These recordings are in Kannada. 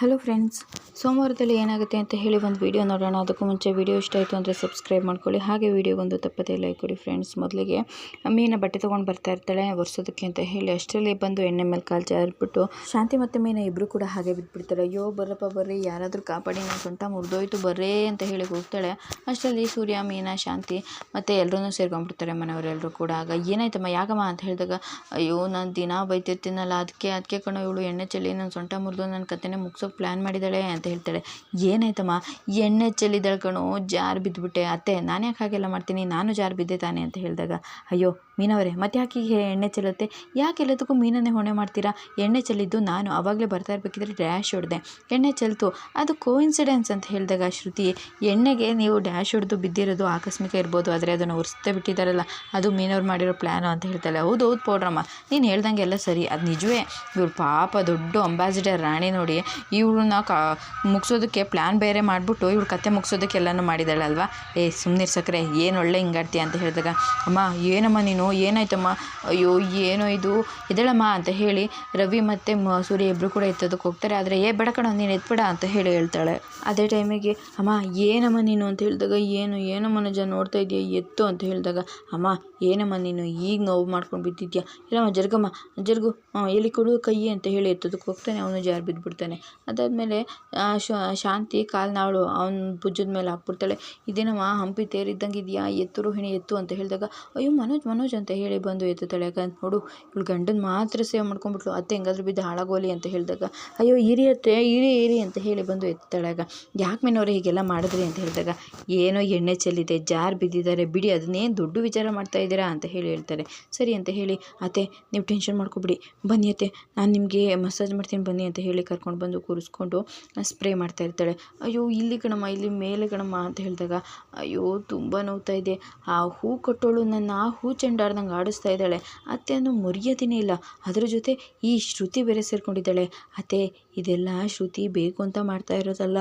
ಹಲೋ ಫ್ರೆಂಡ್ಸ್ ಸೋಮವಾರದಲ್ಲಿ ಏನಾಗುತ್ತೆ ಅಂತ ಹೇಳಿ ಒಂದು ವಿಡಿಯೋ ನೋಡೋಣ. ಅದಕ್ಕೂ ಮುಂಚೆ ವಿಡಿಯೋ ಇಷ್ಟ ಆಯಿತು ಅಂದರೆ ಸಬ್ಸ್ಕ್ರೈಬ್ ಮಾಡ್ಕೊಳ್ಳಿ. ಹಾಗೆ ವಿಡಿಯೋಗೊಂದು ತಪ್ಪದೆ ಲೈಕ್ ಕೊಡಿ ಫ್ರೆಂಡ್ಸ್ ಮೊದಲಿಗೆ. ಮೀನ ಬಟ್ಟೆ ತೊಗೊಂಡು ಬರ್ತಾ ಇರ್ತಾಳೆ, ಒರೆಸೋದಕ್ಕೆ ಅಂತ ಹೇಳಿ ಅಷ್ಟರಲ್ಲಿ ಬಂದು ಎಣ್ಣೆ ಮೇಲೆ ಕಾಲು ಜಾರಿಬಿಟ್ಟು ಶಾಂತಿ ಮತ್ತು ಮೀನ ಇಬ್ಬರು ಕೂಡ ಹಾಗೆ ಬಿಟ್ಬಿಡ್ತಾರೆ ಅಯ್ಯೋ ಬರಪ್ಪ ಬರ್ರಿ, ಯಾರಾದರೂ ಕಾಪಾಡಿ ನನ್ನ ಸೊಂಟ ಮುರಿದೋಯ್ತು, ಬರ್ರೇ ಅಂತ ಹೇಳಿ ಹೋಗ್ತಾಳೆ. ಅಷ್ಟರಲ್ಲಿ ಸೂರ್ಯ, ಮೀನ, ಶಾಂತಿ ಮತ್ತು ಎಲ್ಲರೂ ಸೇರ್ಕೊಂಡ್ಬಿಡ್ತಾರೆ ಮನೆಯವರೆಲ್ಲರೂ ಕೂಡ. ಆಗ ಏನಾಯ್ತಮ್ಮ, ಯಾಕಮ್ಮ ಅಂತ ಹೇಳಿದಾಗ, ಅಯ್ಯೋ, ನಾನು ದಿನ ಬೈತಿರ್ತೀನಲ್ಲ ಅದಕ್ಕೆ ಅದಕ್ಕೆ ಕಣೋ, ಇವಳು ಎಣ್ಣೆ ಚೆಲ್ಲಿ ನನ್ನ ಸೊಂಟ ಮುರಿದು ನನ್ನ ಕತೆನೇ ಮುಗಿಸೋಕೆ ಪ್ಲ್ಯಾನ್ ಮಾಡಿದ್ದಾಳೆ ಅಂತ ಹೇಳ್ತಾಳೆ. ಏನಾಯ್ತಮ್ಮ? ಎಣ್ಣೆ ಚೆಲ್ಲಿದ್ದಾಳೆ ಕಣೋ, ಜಾರು ಬಿದ್ದುಬಿಟ್ಟೆ ಅತ್ತೆ, ನಾನು ಯಾಕೆ ಹಾಗೆಲ್ಲ ಮಾಡ್ತೀನಿ? ನಾನು ಜಾರು ಬಿದ್ದೆ ತಾನೆ ಅಂತ ಹೇಳಿದಾಗ, ಅಯ್ಯೋ ಮೀನವರೇ, ಮತ್ತೆ ಯಾಕೆ ಹೀಗೆ ಎಣ್ಣೆ ಚೆಲ್ಲುತ್ತೆ? ಯಾಕೆ ಎಲ್ಲದಕ್ಕೂ ಮೀನನ್ನೇ ಹೊಣೆ ಮಾಡ್ತೀರಾ? ಎಣ್ಣೆ ಚೆಲ್ಲಿದ್ದು ನಾನು ಆವಾಗಲೇ ಬರ್ತಾ ಇರಬೇಕಿದ್ರೆ ಡ್ಯಾಶ್ ಹೊಡೆದೆ. ಎಣ್ಣೆ ಚೆಲ್ತು. ಅದು ಕೋಇನ್ಸಿಡೆನ್ಸ್ ಅಂತ ಹೇಳಿದಾಗ ಶ್ರುತಿ ಎಣ್ಣೆಗೆ ನೀವು ಡ್ಯಾಶ್ ಹೊಡೆದು ಬಿದ್ದಿರೋದು ಆಕಸ್ಮಿಕ ಇರ್ಬೋದು, ಆದರೆ ಅದನ್ನು ಒರೆಸ್ತಾ ಬಿಟ್ಟಿದ್ದಾರಲ್ಲ ಅದು ಮೀನವ್ರು ಮಾಡಿರೋ ಪ್ಲ್ಯಾನು ಅಂತ ಹೇಳ್ತಾಳೆ ಹೌದು ಹೌದು ಪೌಡ್ರಮ್ಮ. ನೀನು ಹೇಳ್ದಂಗೆ ಎಲ್ಲ ಸರಿ, ಅದು ನಿಜವೇ. ಇವ್ರು ಪಾಪ ದೊಡ್ಡ ಅಂಬಾಸಿಡರ್ ರಾಣಿ ನೋಡಿ ಇವಳನ್ನ ಕಾ, ಮುಗಿಸೋದಕ್ಕೆ ಪ್ಲ್ಯಾನ್ ಬೇರೆ ಮಾಡಿಬಿಟ್ಟು ಇವಳು ಕತೆ ಮುಗಿಸೋದಕ್ಕೆ ಎಲ್ಲನೂ ಮಾಡಿದ್ದಾಳೆ ಅಲ್ವಾ? ಏ ಸುಮ್ಮನೆ ಸಕ್ಕರೆ ಏನು ಒಳ್ಳೆ ಹಿಂಗಾಡ್ತೀಯ ಅಂತ ಹೇಳಿದಾಗ, ಅಮ್ಮ, ಏನಮ್ಮ ನೀನು? ಏನಾಯ್ತಮ್ಮ ಅಯ್ಯೋ, ಏನೋ ಇದು? ಎದ್ದೇಳಮ್ಮ ಅಂತ ಹೇಳಿ ರವಿ ಮತ್ತು ಮ, ಸೂರ್ಯ ಇಬ್ಬರು ಕೂಡ ಎತ್ತೋದಕ್ಕೆ ಹೋಗ್ತಾರೆ. ಆದರೆ, ಏ, ಬೇಡ ಕಣ, ನೀನು ಎತ್ಬೇಡ ಅಂತ ಹೇಳಿ ಹೇಳ್ತಾಳೆ. ಅದೇ ಟೈಮಿಗೆ, ಅಮ್ಮ, ಏನಮ್ಮ ನೀನು? ಅಂತ ಹೇಳಿದಾಗ, ಏನು, ಏನಮ್ಮ ನಜ ನೋಡ್ತಾ ಇದೆಯಾ ಎತ್ತು ಅಂತ ಹೇಳಿದಾಗ, ಅಮ್ಮ, ಏನಮ್ಮ ನೀನು? ಈಗ ನೋವು ಮಾಡ್ಕೊಂಡು ಬಿದ್ದಿದ್ಯಾ ಇಲ್ಲಮ್ಮ, ಜರ್ಗಮ್ಮ, ಜರ್ಗು ಎಲ್ಲಿ ಕೊಡು, ಕೈ ಅಂತ ಹೇಳಿ ಎತ್ತೋದಕ್ಕೆ ಹೋಗ್ತಾನೆ. ಅವನು ಜಾರು ಬಿದ್ದುಬಿಡ್ತಾನೆ ಅದಾದಮೇಲೆ ಶಾಂತಿ ಕಾಲ್ನಾವಳು ಅವ್ನ ಭುಜದ ಮೇಲೆ ಹಾಕ್ಬಿಡ್ತಾಳೆ. ಇದೇನಮ್ಮ, ಹಂಪಿ ತೇರಿದ್ದಂಗೆ ಇದೆಯಾ ಎತ್ತು, ರೋಹಿಣಿ, ಎತ್ತು ಅಂತ ಹೇಳಿದಾಗ, ಅಯ್ಯೋ, ಮನೋಜ್ ಮನೋಜ್ ಅಂತ ಹೇಳಿ ಬಂದು ಯಾಕಂದ್ರೆ ನೋಡು, ಇವಳು ಗಂಡನ ಮಾತ್ರ ಸೇವ್ ಮಾಡ್ಕೊಂಡ್ಬಿಟ್ಲು, ಅತ್ತೆ ಹೆಂಗಾದ್ರೂ ಬಿದ್ದು ಹಾಳಾಗೋಲಿ ಅಂತ ಹೇಳಿದಾಗ, ಅಯ್ಯೋ, ಇರಿ ಅತ್ತೆ, ಇರಿ ಇರಿ ಅಂತ ಹೇಳಿ ಬಂದು ಎತ್ತಾಳೆ ಆಗ ಯಾಕೆ ಮೇನವ್ರೆ ಹೀಗೆಲ್ಲ ಮಾಡಿದ್ರಿ ಅಂತ ಹೇಳಿದಾಗ, ಏನೋ ಎಣ್ಣೆ ಚೆಲ್ಲಿದೆ, ಜಾರ್ ಬಿದ್ದಿದ್ದಾರೆ, ಬಿಡಿ, ಅದನ್ನೇನು ದೊಡ್ಡ ವಿಚಾರ ಮಾಡ್ತಾ ಇದ್ದೀರಾ ಅಂತ ಹೇಳಿ ಹೇಳ್ತಾರೆ. ಸರಿ ಅಂತ ಹೇಳಿ, ಅತ್ತೆ, ನೀವು ಟೆನ್ಷನ್ ಮಾಡ್ಕೊಬಿಡಿ, ಬನ್ನಿ ಅತ್ತೆ, ನಾನು ನಿಮಗೆ ಮಸಾಜ್ ಮಾಡ್ತೀನಿ, ಬನ್ನಿ ಅಂತ ಹೇಳಿ ಕರ್ಕೊಂಡು ಬಂದು ಕೂರಿಸ್ಕೊಂಡು ಸ್ಪ್ರೇ ಮಾಡ್ತಾ ಇರ್ತಾಳೆ. ಅಯ್ಯೋ, ಇಲ್ಲಿ ಕಣಮ್ಮ, ಇಲ್ಲಿ ಮೇಲೆ ಕಣಮ್ಮ ಅಂತ ಹೇಳಿದಾಗ, ಅಯ್ಯೋ, ತುಂಬ ನೋವ್ತಾ ಇದೆ, ಆ ಹೂ ಕಟ್ಟೋಳು ನನ್ನ, ಆ ಹೂ ಚೆಂಡಾಡ್ದಂಗೆ ಆಡಿಸ್ತಾ ಇದ್ದಾಳೆ. ಅತ್ತೆ ಅನ್ನೋ ಮರ್ಯಾದೆನೇ ಇಲ್ಲ. ಅದರ ಜೊತೆ ಈ ಶ್ರುತಿ ಬೇರೆ ಸೇರಿಕೊಂಡಿದ್ದಾಳೆ. ಅತ್ತೆ, ಇದೆಲ್ಲ ಶ್ರುತಿ ಬೇಕು ಅಂತ ಮಾಡ್ತಾ ಇರೋದಲ್ಲ.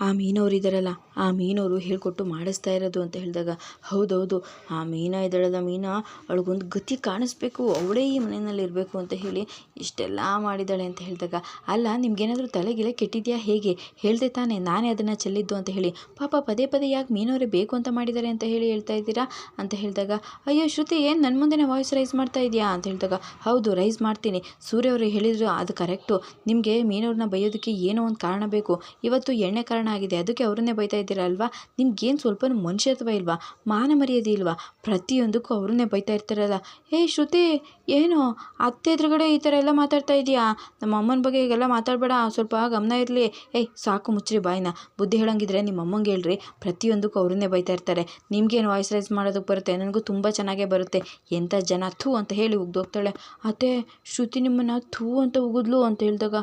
ಆ ಮೀನವ್ರು ಇದ್ದಾರಲ್ಲ ಆ ಮೀನವರು ಹೇಳಿಕೊಟ್ಟು ಮಾಡಿಸ್ತಾ ಇರೋದು ಅಂತ ಹೇಳಿದಾಗ, ಹೌದೌದು, ಆ ಮೀನ ಇದ್ದಾಳಲ್ಲ ಮೀನ ಅವಳಿಗೊಂದು ಗತಿ ಕಾಣಿಸ್ಬೇಕು, ಅವಳೇ ಈ ಮನೆಯಲ್ಲಿ ಇರಬೇಕು ಅಂತ ಹೇಳಿ ಇಷ್ಟೆಲ್ಲ ಮಾಡಿದ್ದಾಳೆ ಅಂತ ಹೇಳಿದಾಗ, ಅಲ್ಲ, ನಿಮಗೇನಾದರೂ ತಲೆಗಿಲೆ ಕೆಟ್ಟಿದ್ಯಾ ಹೇಗೆ? ಹೇಳಿದೆ ತಾನೇ, ನಾನೇ ಅದನ್ನು ಚೆಲ್ಲಿದ್ದು ಅಂತ ಹೇಳಿ. ಪಾಪ ಪದೇ ಪದೇ ಯಾಕೆ ಮೀನವರೇ ಬೇಕು ಅಂತ ಮಾಡಿದ್ದಾರೆ ಅಂತ ಹೇಳಿ ಹೇಳ್ತಾ ಇದ್ದೀರಾ ಅಂತ ಹೇಳಿದಾಗ, ಅಯ್ಯೋ ಶ್ರುತಿ, ಏನು ನನ್ನ ಮುಂದೆನೇ ವಾಯ್ಸ್ ರೈಸ್ ಮಾಡ್ತಾ ಇದೆಯಾ ಅಂತ ಹೇಳಿದಾಗ, ಹೌದು ರೈಸ್ ಮಾಡ್ತೀನಿ. ಸೂರ್ಯ ಅವರು ಹೇಳಿದ್ರು ಅದು ಕರೆಕ್ಟು ನಿಮಗೆ ಮೀನವ್ರನ್ನ ಬೈಯೋದಕ್ಕೆ ಏನೋ ಒಂದು ಕಾರಣ ಬೇಕು. ಇವತ್ತು ಎಣ್ಣೆ ಕಾರಣ ಆಗಿದೆ. ಅದಕ್ಕೆ ಅವರನ್ನೇ ಬೈತಾ ಇದ್ದೀರಾ ಅಲ್ವಾ ನಿಮ್ಗೇನು ಸ್ವಲ್ಪ ಮನುಷ್ಯತ್ವ ಇಲ್ವಾ? ಮಾನ ಮರ್ಯಾದೆ ಇಲ್ವಾ? ಪ್ರತಿಯೊಂದಕ್ಕೂ ಅವ್ರನ್ನೇ ಬೈತಾ ಇರ್ತಾರಲ್ಲ. ಏ ಶ್ರುತಿ, ಏನು? ಅತ್ತೆ ಎದುರುಗಡೆ ಈ ಥರ ಎಲ್ಲ ಮಾತಾಡ್ತಾ ಇದೆಯಾ? ನಮ್ಮ ಅಮ್ಮನ ಬಗ್ಗೆ ಈಗೆಲ್ಲ ಮಾತಾಡಬೇಡ. ಸ್ವಲ್ಪ ಗಮನ ಇರಲಿ. ಏಯ್, ಸಾಕು ಮುಚ್ಚ್ರಿ ಬಾಯಿನ. ಬುದ್ಧಿ ಹೇಳಂಗಿದ್ರೆ ನಿಮ್ಮ ಅಮ್ಮಂಗೆ ಹೇಳ್ರಿ. ಪ್ರತಿಯೊಂದಕ್ಕೂ ಅವ್ರನ್ನೇ ಬೈತಾ ಇರ್ತಾರೆ. ನಿಮ್ಗೇನು ವಾಯ್ಸ್ ರೈಸ್ ಮಾಡೋದಕ್ಕೆ ಬರುತ್ತೆ? ನನಗೂ ತುಂಬ ಚೆನ್ನಾಗೇ ಬರುತ್ತೆ. ಎಂಥ ಜನ ಥೂ ಅಂತ ಹೇಳಿ ಉಗ್ದೋಗ್ತಾಳೆ. ಅತ್ತೆ, ಶ್ರುತಿ ನಿಮ್ಮನ್ನು ಥೂ ಅಂತ ಉಗಿದ್ಲು ಅಂತ ಹೇಳಿದಾಗ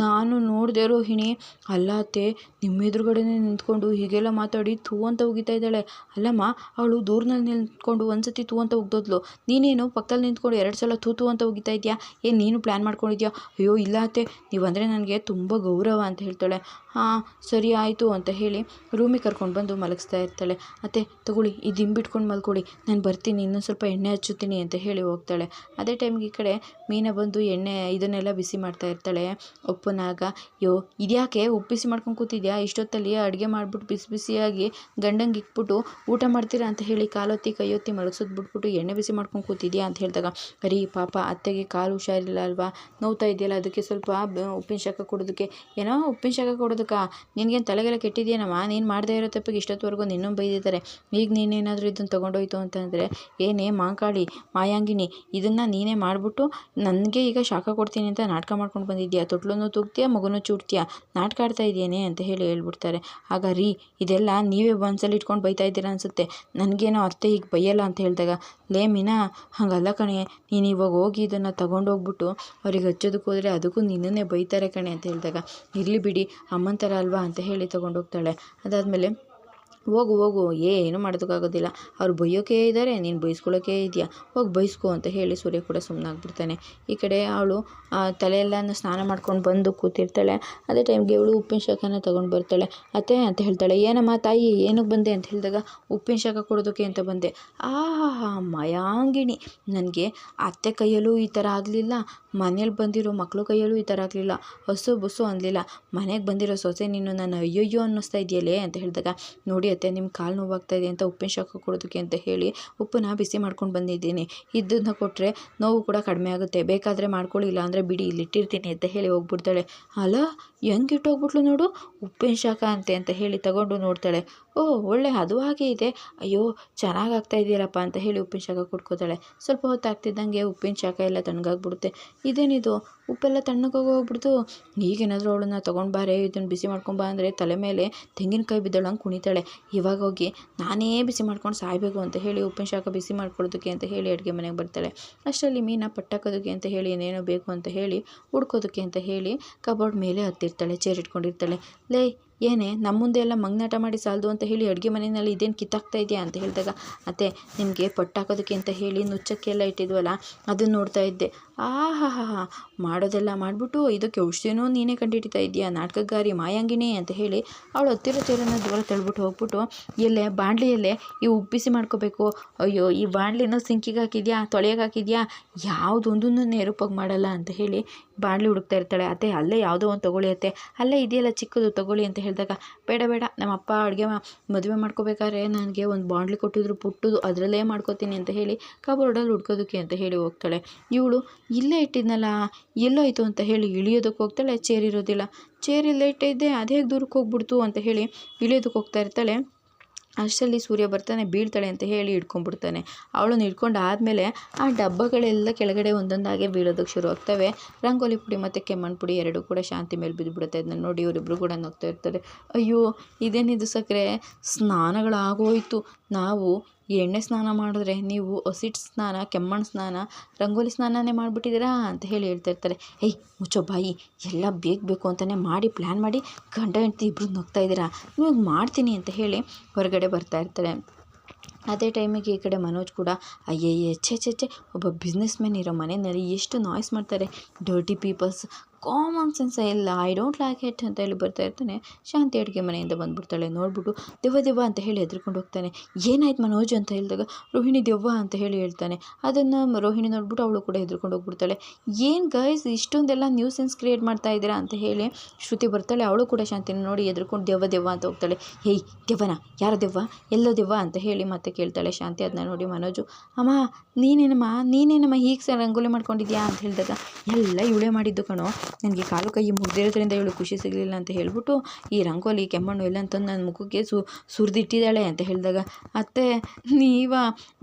ನಾನು ನೋಡಿದೆ ರೋಹಿಣಿ ಅಲ್ಲ ಅತ್ತೆ ನಿಮ್ಮ ಎದುರುಗಡೆನೇ ನಿಂತ್ಕೊಂಡು ಹೀಗೆಲ್ಲ ಮಾತಾಡಿ ಥೂ ಅಂತ ಉಗಿತಾ ಇದ್ದಾಳೆ. ಅಲ್ಲಮ್ಮ, ಅವಳು ದೂರದಲ್ಲಿ ನಿಂತ್ಕೊಂಡು ಒಂದು ಸತಿ ಥೂ ಅಂತ ಉಗ್ದೋದ್ಲು. ನೀನೇನು ಪಕ್ಕದಲ್ಲಿ ನಿಂತ್ಕೊಂಡು ಎರಡು ಸಲ ಥೂ ಥೂ ಅಂತ ಉಗಿತಾ ಇದೆಯಾ? ಏನು ನೀನು ಪ್ಲ್ಯಾನ್ ಮಾಡ್ಕೊಂಡಿದ್ಯಾ? ಅಯ್ಯೋ, ಇಲ್ಲ ಅತ್ತೆ. ನೀವು ಅಂದರೆ ನನಗೆ ತುಂಬ ಗೌರವ ಅಂತ ಹೇಳ್ತಾಳೆ. ಹಾಂ, ಸರಿ ಆಯಿತು ಅಂತ ಹೇಳಿ ರೂಮಿಗೆ ಕರ್ಕೊಂಡು ಬಂದು ಮಲಗಿಸ್ತಾ ಇರ್ತಾಳೆ. ಅತ್ತೆ, ತಗೊಳ್ಳಿ ಇದು ದಿಂಬಿಟ್ಕೊಂಡು ಮಲ್ಕೊಳ್ಳಿ. ನಾನು ಬರ್ತೀನಿ, ಇನ್ನೊಂದು ಸ್ವಲ್ಪ ಎಣ್ಣೆ ಹಚ್ಚುತ್ತೀನಿ ಅಂತ ಹೇಳಿ ಹೋಗ್ತಾಳೆ. ಅದೇ ಟೈಮ್ಗೆ ಈ ಕಡೆ ಮೀನ ಬಂದು ಎಣ್ಣೆ ಇದನ್ನೆಲ್ಲ ಬಿಸಿ ಮಾಡ್ತಾ ಇರ್ತಾಳೆ. ಉಪ್ಪನಾಗ ಯೋ, ಇದ್ಯಾಕೆ ಉಪ್ಪಿಸಿ ಮಾಡ್ಕೊಂಡು ಕೂತಿದ್ಯಾ? ಇಷ್ಟೊತ್ತಲ್ಲಿ ಅಡುಗೆ ಮಾಡಿಬಿಟ್ಟು ಬಿಸಿ ಬಿಸಿಯಾಗಿ ಗಂಡಂಗೆ ಇಕ್ಬಿಟ್ಟು ಊಟ ಮಾಡ್ತೀರಾ ಅಂತ ಹೇಳಿ ಕಾಲೊತ್ತಿ ಕೈಯೊತ್ತಿ ಮಲಗಿಸೋದು ಬಿಟ್ಬಿಟ್ಟು ಎಣ್ಣೆ ಬಿಸಿ ಮಾಡ್ಕೊಂಡು ಕೂತಿದ್ಯಾ ಅಂತ ಹೇಳಿದಾಗ, ಅರಿ ಪಾಪ, ಅತ್ತೆಗೆ ಕಾಲು ಹುಷಾರಿಲ್ಲ ಅಲ್ವಾ? ನೋವ್ತಾ ಇದೆಯಲ್ಲ ಅದಕ್ಕೆ ಸ್ವಲ್ಪ ಉಪ್ಪಿನ ಶಾಖ ಕೊಡೋದಕ್ಕೆ. ಏನೋ ಉಪ್ಪಿನ ಶಾಖ ಕೊಡೋದಕ್ಕೆ? ನಿನಗೇನು ತಲೆಗೆಲ್ಲ ಕೆಟ್ಟಿದೆಯೇನಮ್ಮ ನೀನು ಮಾಡದೇ ಇರೋ ತಪ್ಪಿಗೆ ಇಷ್ಟೊತ್ತವರೆಗೂ ನಿನ್ನೂ ಬೈದಿದ್ದಾರೆ. ಈಗ ನೀನೇನಾದರೂ ಇದನ್ನು ತೊಗೊಂಡೋಯ್ತು ಅಂತಂದರೆ, ಏನೇ ಮಾಂಕಾಳಿ ಮಾಯಾಂಗಿನಿ ಇದನ್ನು ನೀನೇ ಮಾಡಿಬಿಟ್ಟು ನನಗೆ ಈಗ ಶಾಖ ಕೊಡ್ತೀನಿ ಅಂತ ನಾಟಕ ಮಾಡ್ಕೊಂಡು ಬಂದಿದ್ಯಾ? ತೊಟ್ಲನ್ನು ತೂಗ್ತೀಯಾ, ಮಗುನು ಚೂಡ್ತಿಯಾ? ನಾಟಕ ಆಡ್ತಾ ಇದೆಯೇನೆ ಅಂತ ಹೇಳಿ ಹೇಳ್ಬಿಡ್ತಾರೆ. ಆಗ, ರೀ, ಇದೆಲ್ಲ ನೀವೇ ಮನ್ಸಲ್ಲಿ ಇಟ್ಕೊಂಡು ಬೈತಾ ಇದ್ದೀರಾ ಅನಿಸುತ್ತೆ. ನನಗೇನೋ ಅತ್ತೆ ಹೀಗೆ ಬೈಯಲ್ಲ ಅಂತ ಹೇಳಿದಾಗ, ಲೇ, ಮೀನಾ, ಹಾಗಲ್ಲ ಕಣೆ. ನೀನು ಇವಾಗ ಹೋಗಿ ಇದನ್ನು ತಗೊಂಡೋಗ್ಬಿಟ್ಟು ಅವ್ರಿಗೆ ಹಚ್ಚೋದಕ್ಕೆ ಹೋದರೆ ಅದಕ್ಕೂ ನಿನ್ನನ್ನೇ ಬೈತಾರೆ ಕಣೆ ಅಂತ ಹೇಳಿದಾಗ, ಇರಲಿ ಬಿಡಿ, ಅಮ್ಮನ ಥರ ಅಲ್ವಾ ಅಂತ ಹೇಳಿ ತೊಗೊಂಡೋಗ್ತಾಳೆ. ಅದಾದಮೇಲೆ ಹೋಗು ಹೋಗು, ಏನು ಮಾಡೋದಕ್ಕಾಗೋದಿಲ್ಲ. ಅವ್ರು ಬೈಯೋಕೆ ಇದ್ದಾರೆ ನೀನು ಬೈಸ್ಕೊಳ್ಳೋಕೆ ಇದೆಯಾ? ಹೋಗಿ ಬೈಸ್ಕೊ ಅಂತ ಹೇಳಿ ಸೂರ್ಯ ಕೂಡ ಸುಮ್ಮನಾಗ್ಬಿಡ್ತಾನೆ ಈ ಕಡೆ ಅವಳು ತಲೆಯೆಲ್ಲನೂ ಸ್ನಾನ ಮಾಡ್ಕೊಂಡು ಬಂದು ಕೂತಿರ್ತಾಳೆ. ಅದೇ ಟೈಮ್ಗೆ ಅವಳು ಉಪ್ಪಿನ ಶಾಖನ ತೊಗೊಂಡು ಬರ್ತಾಳೆ. ಅತ್ತೆ, ಅಂತ ಹೇಳ್ತಾಳೆ. ಏನಮ್ಮ ತಾಯಿ, ಏನಕ್ಕೆ ಬಂದೆ? ಅಂತ ಹೇಳಿದಾಗ, ಉಪ್ಪಿನ ಶಾಖ ಕೊಡೋದಕ್ಕೆ ಅಂತ ಬಂದೆ. ಆಹಾ, ಮಯಾಂಗಿಣಿ. ನನಗೆ ಅತ್ತೆ ಕೈಯಲ್ಲೂ ಈ ಥರ ಆಗಲಿಲ್ಲ. ಮನೇಲಿ ಬಂದಿರೋ ಮಕ್ಕಳು ಕೈಯಲ್ಲೂ ಈ ಥರ ಆಗಲಿಲ್ಲ. ಹಸು ಬಸ್ಸು ಅನ್ನಲಿಲ್ಲ ಮನೆಗೆ ಬಂದಿರೋ ಸೊಸೆ ನೀನು ನಾನು ಅಯ್ಯಯ್ಯೋ ಅನ್ನಿಸ್ತಾ ಇದೆಯಲ್ಲೇ ಅಂತ ಹೇಳಿದಾಗ, ನೋಡಿ ಅತ್ತೆ ನಿಮ್ಮ ಕಾಲು ನೋವಾಗ್ತಾ ಇದೆ ಅಂತ ಉಪ್ಪಿನ ಶಾಖ ಕೊಡೋದಕ್ಕೆ ಅಂತ ಹೇಳಿ ಉಪ್ಪನ್ನ ಬಿಸಿ ಮಾಡ್ಕೊಂಡು ಬಂದಿದ್ದೀನಿ. ಇದನ್ನ ಕೊಟ್ಟರೆ ನೋವು ಕೂಡ ಕಡಿಮೆ ಆಗುತ್ತೆ. ಬೇಕಾದರೆ ಮಾಡ್ಕೊಳ್ಳಿ ಇಲ್ಲ ಅಂದರೆ ಬಿಡಿ, ಇಲ್ಲಿ ಇಟ್ಟಿರ್ತೀನಿ ಅಂತ ಹೇಳಿ ಹೋಗ್ಬಿಡ್ತಾಳೆ. ಅಲ್ಲ ಹೆಂಗೆ ಇಟ್ಟೋಗ್ಬಿಟ್ಲು ನೋಡು, ಉಪ್ಪಿನ ಶಾಖ ಅಂತೆ ಅಂತ ಹೇಳಿ ತಗೊಂಡು ನೋಡ್ತಾಳೆ. ಓ, ಒಳ್ಳೆ, ಅದು ಹಾಗೆ ಇದೆ. ಅಯ್ಯೋ ಚೆನ್ನಾಗಿ ಆಗ್ತಾ ಇದೆಯಲ್ಲಪ್ಪ ಅಂತ ಹೇಳಿ ಉಪ್ಪಿನ ಶಾಖ ಕುಡ್ಕೋತಾಳೆ. ಸ್ವಲ್ಪ ಹೊತ್ತು ಆಗ್ತಿದ್ದಂಗೆ ಉಪ್ಪಿನ ಶಾಖ ಎಲ್ಲ ತಣ್ಣಗಾಗ್ಬಿಡುತ್ತೆ. ಇದೇನಿದು? ಉಪ್ಪೆಲ್ಲ ತಣ್ಣಗಾಗಿ ಹೋಗ್ಬಿಡ್ತು. ಈಗೇನಾದರೂ ಅವಳನ್ನ ತೊಗೊಂಡು ಬಾರೆ ಇದನ್ನು ಬಿಸಿ ಮಾಡ್ಕೊಂಬಾ ಅಂದರೆ ತಲೆ ಮೇಲೆ ತೆಂಗಿನಕಾಯಿ ಬಿದ್ದೋಳಂಗೆ ಕುಣಿತಾಳೆ. ಇವಾಗ ಹೋಗಿ ನಾನೇ ಬಿಸಿ ಮಾಡ್ಕೊಂಡು ಸಾಯಬೇಕು ಅಂತ ಹೇಳಿ ಉಪ್ಪಿನ ಶಾಖ ಬಿಸಿ ಮಾಡ್ಕೊಳ್ಳೋದಕ್ಕೆ ಅಂತ ಹೇಳಿ ಅಡುಗೆ ಮನೆಗೆ ಬರ್ತಾಳೆ. ಅಷ್ಟರಲ್ಲಿ ಮೀನ ಪಟ್ಟಾಕೋದಕ್ಕೆ ಅಂತ ಹೇಳಿ ಏನೇನೋ ಬೇಕು ಅಂತ ಹೇಳಿ, ಹುಡ್ಕೋದಕ್ಕೆ ಅಂತ ಹೇಳಿ ಕಬೋರ್ಡ್ ಮೇಲೆ ಹತ್ತಿರ್ತಾಳೆ ಚೇರ್ ಇಟ್ಕೊಂಡಿರ್ತಾಳೆ. ಲೇ ಏನೇ ನಮ್ಮ ಮುಂದೆ ಎಲ್ಲ ಮಂಗ್ನಾಟ ಮಾಡಿ ಸಾಲದು ಅಂತ ಹೇಳಿ ಅಡುಗೆ ಮನೆಯಲ್ಲಿ ಇದೇನು ಕಿತ್ತಾಕ್ತಾ ಇದೆಯಾ ಅಂತ ಹೇಳಿದಾಗ, ಅತ್ತೆ, ನಿಮಗೆ ಪಟ್ಟಾಕೋದಕ್ಕೆ ಅಂತ ಹೇಳಿ ನುಚ್ಚಕ್ಕೆ ಎಲ್ಲ ಇಟ್ಟಿದ್ವಲ್ಲ ಅದನ್ನು ನೋಡ್ತಾ ಇದ್ದೆ. ಆಹಾ ಹಾ ಹಾ ಮಾಡೋದೆಲ್ಲ ಮಾಡಿಬಿಟ್ಟು ಇದಕ್ಕೆ ಔಷಧಿನೂ ನೀನೇ ಕಂಡುಹಿಡಿತಾ ಇದೆಯಾ ನಾಟಕಗಾರಿ ಮಾಯಾಂಗಿನಿ ಅಂತ ಹೇಳಿ ಅವಳು ಹತ್ತಿರ ಚೇರನ್ನು ದೂರ ತಳ್ಬಿಟ್ಟು ಹೋಗ್ಬಿಟ್ಟು ಎಲ್ಲೇ ಬಾಣಲಿಯಲ್ಲೇ ಈ ಉಬ್ಬಿಸಿ ಮಾಡ್ಕೋಬೇಕು. ಅಯ್ಯೋ, ಈ ಬಾಣಲಿನ ಸಿಂಕಿಗೆ ಹಾಕಿದ್ಯಾ? ತೊಳೆಯಕ್ಕೆ ಹಾಕಿದ್ಯಾ? ಯಾವುದೊಂದನ್ನು ನೆರೂಪಾಗಿ ಮಾಡಲ್ಲ? ಅಂತ ಹೇಳಿ ಬಾಣಲಿ ಹುಡುಕ್ತಾ ಇರ್ತಾಳೆ. ಅತ್ತೆ, ಅಲ್ಲೇ ಯಾವುದೋ ಒಂದು ತೊಗೊಳ್ಳಿ ಅತ್ತೆ. ಅಲ್ಲೇ ಇದೆಯಲ್ಲ ಚಿಕ್ಕದು, ತೊಗೊಳ್ಳಿ ಅಂತ ಹೇಳಿದಾಗ, ಬೇಡ ಬೇಡ ನಮ್ಮ ಅಪ್ಪ ಅಡುಗೆ ಮದುವೆ ಮಾಡ್ಕೋಬೇಕಾದ್ರೆ ನನಗೆ ಒಂದು ಬಾಣಲಿ ಕೊಟ್ಟಿದ್ರು ಪುಟ್ಟದು, ಅದರಲ್ಲೇ ಮಾಡ್ಕೋತೀನಿ ಅಂತ ಹೇಳಿ ಕಬೋರ್ಡಲ್ಲಿ ಹುಡ್ಕೋದಕ್ಕೆ ಅಂತ ಹೇಳಿ ಹೋಗ್ತಾಳೆ. ಇವಳು ಇಲ್ಲೇ ಇಟ್ಟಿದ್ನಲ್ಲ, ಎಲ್ಲೋಯಿತು ಅಂತ ಹೇಳಿ ಇಳಿಯೋದಕ್ಕೆ ಹೋಗ್ತಾಳೆ. ಚೇರ್ ಇರೋದಿಲ್ಲ. ಚೇರ್ ಇಲ್ಲೇ ಇಟ್ಟಿದ್ದೆ, ಅದು ಹೇಗೆ ದೂರಕ್ಕೆ ಹೋಗ್ಬಿಡ್ತು ಅಂತ ಹೇಳಿ ಇಳಿಯೋದಕ್ಕೆ ಹೋಗ್ತಾ ಇರ್ತಾಳೆ. ಅಷ್ಟರಲ್ಲಿ ಸೂರ್ಯ ಬರ್ತಾನೆ, ಬೀಳ್ತಾಳೆ ಅಂತ ಹೇಳಿ ಹಿಡ್ಕೊಂಡ್ಬಿಡ್ತಾನೆ. ಅವಳನ್ನು ಹಿಡ್ಕೊಂಡು ಆದಮೇಲೆ ಆ ಡಬ್ಬಗಳೆಲ್ಲ ಕೆಳಗಡೆ ಒಂದೊಂದಾಗೆ ಬೀಳೋದಕ್ಕೆ ಶುರು ಆಗ್ತವೆ. ರಂಗೋಲಿ ಪುಡಿ ಮತ್ತು ಕೆಮ್ಮಣ್ಣು ಪುಡಿ ಎರಡೂ ಕೂಡ ಶಾಂತಿ ಮೇಲೆ ಬಿದ್ದುಬಿಡುತ್ತೆ. ಅದನ್ನ ನೋಡಿ ಇವರಿಬ್ಬರು ಕೂಡ ನೋಗ್ತಾ ಇರ್ತಾರೆ. ಅಯ್ಯೋ, ಇದೇನಿದು ಸಕ್ಕರೆ? ಸ್ನಾನಗಳಾಗೋಯ್ತು. ನಾವು ಎಣ್ಣೆ ಸ್ನಾನ ಮಾಡಿದ್ರೆ ನೀವು ಹಸಿಟ್ಟು ಸ್ನಾನ ಕೆಮ್ಮಣ್ಣು ಸ್ನಾನ, ರಂಗೋಲಿ ಸ್ನಾನನೇ ಮಾಡಿಬಿಟ್ಟಿದ್ದೀರಾ ಅಂತ ಹೇಳಿ ಹೇಳ್ತಾ ಇರ್ತಾರೆ ಏಯ್ ಮುಚ್ಚೋ ಬಾಯಿ, ಎಲ್ಲ ಬೇಕು ಬೇಕು ಅಂತಲೇ ಮಾಡಿ ಪ್ಲ್ಯಾನ್ ಮಾಡಿ ಗಂಡ ಹೆಂಡ್ತಿ ಇಬ್ಬರು ನೋಗ್ತಾ ಇದ್ದೀರಾ? ಇವಾಗ ಮಾಡ್ತೀನಿ ಅಂತ ಹೇಳಿ ಹೊರಗಡೆ ಬರ್ತಾ ಇರ್ತಾರೆ. ಅದೇ ಟೈಮಿಗೆ ಈ ಕಡೆ ಮನೋಜ್ ಕೂಡ, ಅಯ್ಯಯ್ಯ, ಛೆ ಒಬ್ಬ ಬಿಸ್ನೆಸ್ ಮ್ಯಾನ್ ಇರೋ ಮನೆಯಲ್ಲಿ ಎಷ್ಟು ನಾಯ್ಸ್ ಮಾಡ್ತಾರೆ. ಡರ್ಟಿ ಪೀಪಲ್ಸ್ ಕಾಮನ್ ಸೆನ್ಸೇ ಇಲ್ಲ. ಐ ಡೋಂಟ್ ಲೈಕ್ ಇಟ್ ಅಂತ ಹೇಳಿ ಬರ್ತಾ ಇರ್ತಾನೆ. ಶಾಂತಿ ಅಡುಗೆ ಮನೆಯಿಂದ ಬಂದುಬಿಡ್ತಾಳೆ. ನೋಡ್ಬಿಟ್ಟು ದೆವ್ವ ದೆವ್ವ ಅಂತ ಹೇಳಿ ಹೆದ್ರ್ಕೊಂಡು ಹೋಗ್ತಾನೆ. ಏನಾಯ್ತು ಮನೋಜ್ ಅಂತ ಹೇಳಿದಾಗ? ರೋಹಿಣಿ ದೆವ್ವ ಅಂತ ಹೇಳಿ ಹೇಳ್ತಾನೆ. ಅದನ್ನು ರೋಹಿಣಿ ನೋಡ್ಬಿಟ್ಟು ಅವಳು ಕೂಡ ಹೆದ್ರಿಕೊಂಡು ಹೋಗ್ಬಿಡ್ತಾಳೆ. ಏನು ಗೈಸ್ ಇಷ್ಟೊಂದೆಲ್ಲ ನ್ಯೂ ಸೆನ್ಸ್ ಕ್ರಿಯೇಟ್ ಮಾಡ್ತಾ ಇದ್ದೀರಾ ಅಂತ ಹೇಳಿ ಶ್ರುತಿ ಬರ್ತಾಳೆ. ಅವಳು ಕೂಡ ಶಾಂತಿನ ನೋಡಿ ಎದ್ರುಕೊಂಡು ದೆವ್ವ ದೆವ್ವ ಅಂತ ಹೋಗ್ತಾಳೆ. ಹೇಯ್, ದೆವ್ವನ? ಯಾರ ದೆವ್ವ? ಎಲ್ಲೋ ದೆವ್ವ? ಅಂತ ಹೇಳಿ ಮತ್ತೆ ಕೇಳ್ತಾಳೆ ಶಾಂತಿ. ಅದನ್ನ ನೋಡಿ ಮನೋಜು, ಅಮ್ಮ, ನೀನೇನಮ್ಮ? ನೀನೇನಮ್ಮ? ಹೀಗೆ ಸ ರಂಗೋಲಿ ಮಾಡ್ಕೊಂಡಿದ್ಯಾ? ಅಂತ ಹೇಳಿದಾಗ, ಎಲ್ಲ ಇವಳೆ ಮಾಡಿದ್ದು ಕಣೋ. ನನಗೆ ಕಾಲು ಕೈ ಮುರಿದಿರೋದ್ರಿಂದ ಇವಳು ಖುಷಿ ಸಿಗಲಿಲ್ಲ ಅಂತ ಹೇಳ್ಬಿಟ್ಟು ಈ ರಂಗೋಲಿ ಕೆಮ್ಮಣ್ಣು ಎಲ್ಲ ಅಂತಂದು ನನ್ನ ಮುಖಕ್ಕೆ ಸುರಿದಿಟ್ಟಿದ್ದಾಳೆ ಅಂತ ಹೇಳಿದಾಗ, ಅತ್ತೆ, ನೀವ?